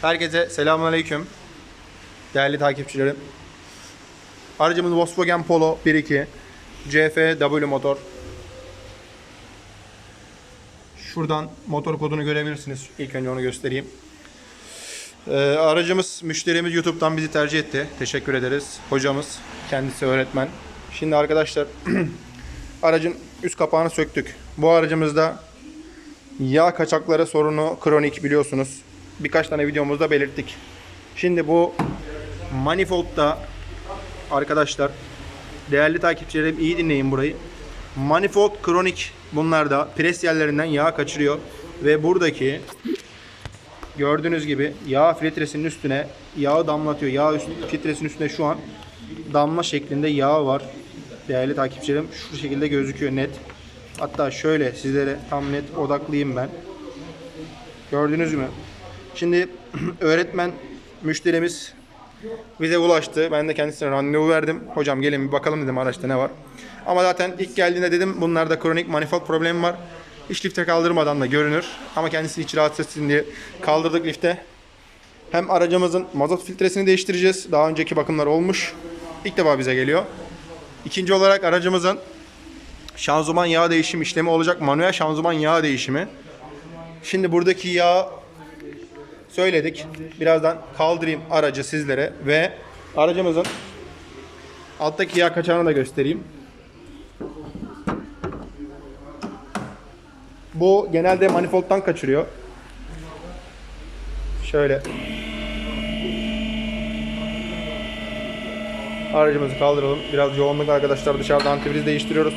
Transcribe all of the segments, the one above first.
Herkese selamünaleyküm. Değerli takipçilerim. Aracımız Volkswagen Polo 1.2 CFW motor. Şuradan motor kodunu görebilirsiniz. İlk önce onu göstereyim. Ee, aracımız, müşterimiz YouTube'dan bizi tercih etti. Teşekkür ederiz. Hocamız, kendisi öğretmen. Şimdi arkadaşlar aracın üst kapağını söktük. Bu aracımızda yağ kaçakları sorunu kronik biliyorsunuz. Birkaç tane videomuzda belirttik. Şimdi bu manifoldda arkadaşlar değerli takipçilerim iyi dinleyin burayı. Manifold kronik bunlarda pres yerlerinden yağ kaçırıyor ve buradaki gördüğünüz gibi yağ filtresinin üstüne yağı damlatıyor. Yağ üst, filtresinin üstünde şu an damla şeklinde yağ var. Değerli takipçilerim şu şekilde gözüküyor net. Hatta şöyle sizlere tam net odaklayayım ben. Gördünüz mü? Şimdi öğretmen müşterimiz bize ulaştı. Ben de kendisine randevu verdim. Hocam gelin bir bakalım dedim araçta ne var. Ama zaten ilk geldiğinde dedim bunlarda kronik manifold problemi var. Hiç lifte kaldırmadan da görünür. Ama kendisi hiç rahatsız etsin diye kaldırdık lifte. Hem aracımızın mazot filtresini değiştireceğiz. Daha önceki bakımlar olmuş. İlk defa bize geliyor. İkinci olarak aracımızın şanzıman yağ değişim işlemi olacak. Manuel şanzıman yağ değişimi. Şimdi buradaki yağ söyledik. Birazdan kaldırayım aracı sizlere ve aracımızın alttaki yağ kaçağını da göstereyim. Bu genelde manifoldtan kaçırıyor. Şöyle. Aracımızı kaldıralım. Biraz yoğunluk arkadaşlar dışarıda antifriz değiştiriyoruz.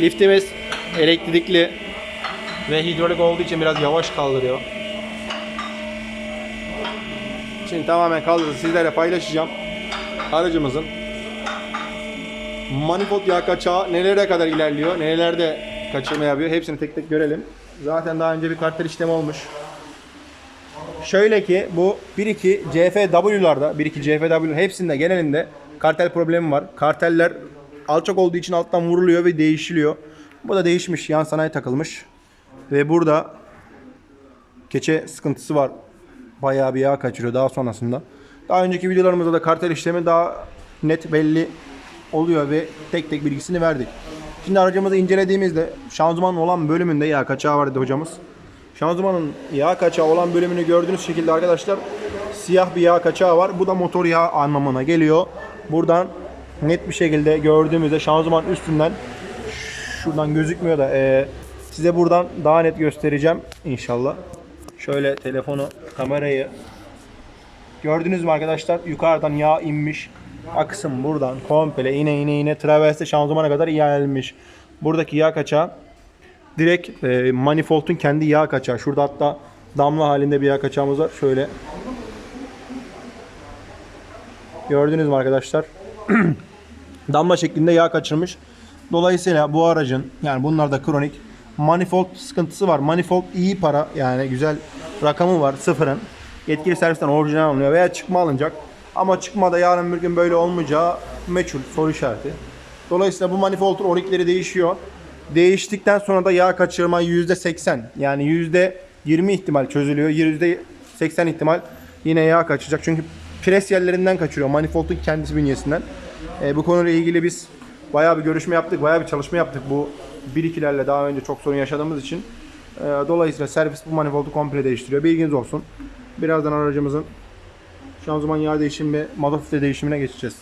Liftimiz elektrikli ve hidrolik olduğu için biraz yavaş kaldırıyor. Şimdi tamamen kaldırdı. Sizlerle paylaşacağım. Aracımızın manifold yağ kaçağı nelere kadar ilerliyor, nelerde kaçırma yapıyor hepsini tek tek görelim. Zaten daha önce bir kartel işlemi olmuş. Şöyle ki bu 1-2 CFW'larda 1-2 CFW hepsinde genelinde kartel problemi var. Karteller alçak olduğu için alttan vuruluyor ve değişiliyor. Bu da değişmiş. Yan sanayi takılmış. Ve burada keçe sıkıntısı var. Bayağı bir yağ kaçırıyor daha sonrasında. Daha önceki videolarımızda da kartel işlemi daha net belli oluyor ve tek tek bilgisini verdik. Şimdi aracımızı incelediğimizde şanzıman olan bölümünde yağ kaçağı var dedi hocamız. Şanzımanın yağ kaçağı olan bölümünü gördüğünüz şekilde arkadaşlar siyah bir yağ kaçağı var. Bu da motor yağı anlamına geliyor. Buradan net bir şekilde gördüğümüzde şanzıman üstünden şuradan gözükmüyor da eee, size buradan daha net göstereceğim inşallah. Şöyle telefonu, kamerayı gördünüz mü arkadaşlar? Yukarıdan yağ inmiş. Aksın buradan komple ine ine ine traverse şanzımana kadar ilerlemiş. Buradaki yağ kaçağı direkt e, manifoldun kendi yağ kaçağı. Şurada hatta damla halinde bir yağ kaçağımız var. Şöyle. Gördünüz mü arkadaşlar? damla şeklinde yağ kaçırmış. Dolayısıyla bu aracın yani bunlar da kronik manifold sıkıntısı var. Manifold iyi para yani güzel rakamı var sıfırın. Yetkili servisten orijinal alınıyor veya çıkma alınacak. Ama çıkmada yarın bir gün böyle olmayacağı meçhul soru işareti. Dolayısıyla bu manifold orikleri değişiyor. Değiştikten sonra da yağ kaçırma %80 yani %20 ihtimal çözülüyor. %80 ihtimal yine yağ kaçacak. Çünkü pres yerlerinden kaçırıyor. Manifoldun kendisi bünyesinden. E, bu konuyla ilgili biz bayağı bir görüşme yaptık. Bayağı bir çalışma yaptık bu 1-2'lerle daha önce çok sorun yaşadığımız için. E, dolayısıyla servis bu manifoldu komple değiştiriyor. Bilginiz olsun. Birazdan aracımızın şanzıman yağ değişimi ve mazot değişimine geçeceğiz.